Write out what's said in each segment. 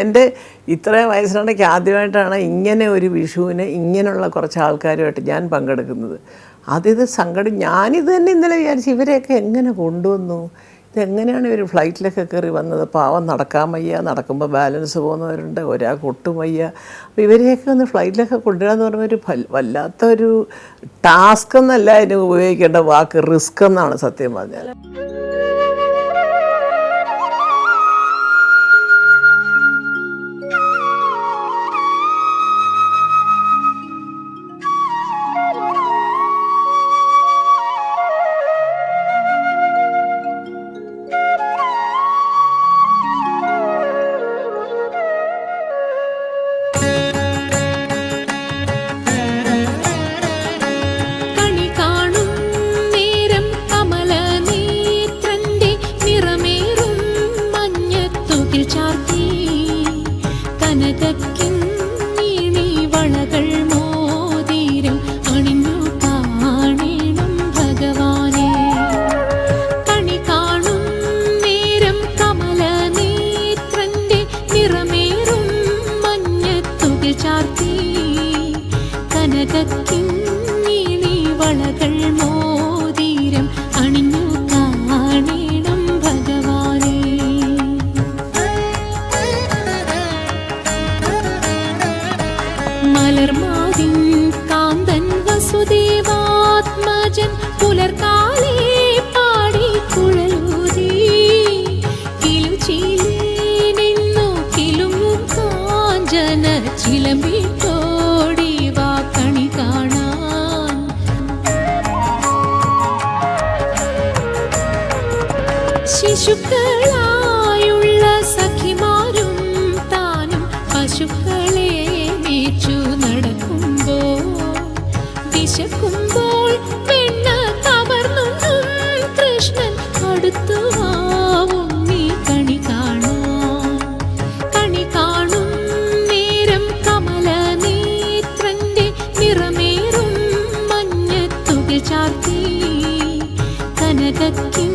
എന്റെ ഇത്രയും വയസ്സിനിടയ്ക്ക് ആദ്യമായിട്ടാണ് ഇങ്ങനെ ഒരു വിഷുവിന് ഇങ്ങനെയുള്ള കുറച്ച് ആൾക്കാരുമായിട്ട് ഞാൻ പങ്കെടുക്കുന്നത്. അതിത് സങ്കടം ഞാനിത് തന്നെ ഇന്നലെ വിചാരിച്ചു ഇവരെയൊക്കെ എങ്ങനെ കൊണ്ടുവന്നു? ഇതെങ്ങനെയാണ് ഇവർ ഫ്ലൈറ്റിലൊക്കെ കയറി വന്നത്? പാവം നടക്കാൻ വയ്യ നടക്കുമ്പോൾ ബാലൻസ് പോകുന്നവരുണ്ട് ഒരാൾക്ക് ഒട്ടും വയ്യ. അപ്പോൾ ഇവരെയൊക്കെ ഒന്ന് ഫ്ലൈറ്റിലൊക്കെ കൊണ്ടുവരാന്ന് പറയുമ്പോൾ ഒരു വല്ലാത്തൊരു ടാസ്ക് എന്നല്ല അതിന് ഉപയോഗിക്കേണ്ട വാക്ക് റിസ്ക് എന്നാണ് സത്യം പറഞ്ഞാൽ മഞ്ഞത്തുകിൽ ചാർത്തി. നീ വളകൾ മോതിരം അണിഞ്ഞു കണി കാണും നീ വളകൾ മോതിരം അണിഞ്ഞു ശിശുക്കളായുള്ള സഖിമാരും താനും പശുക്കളെ മേച്ചു നടക്കുമ്പോൾ വിശക്കുമ്പോൾ പെണ്ണ തവർന്നും കൃഷ്ണൻ അടുത്തു നീ കണി കാണും. കണി കാണും നേരം കമല നേത്രന്റെ നിറമേറും മഞ്ഞത്തുകിൽ ചാർത്തി കനകക്കിൻ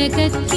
ജഗത്ത്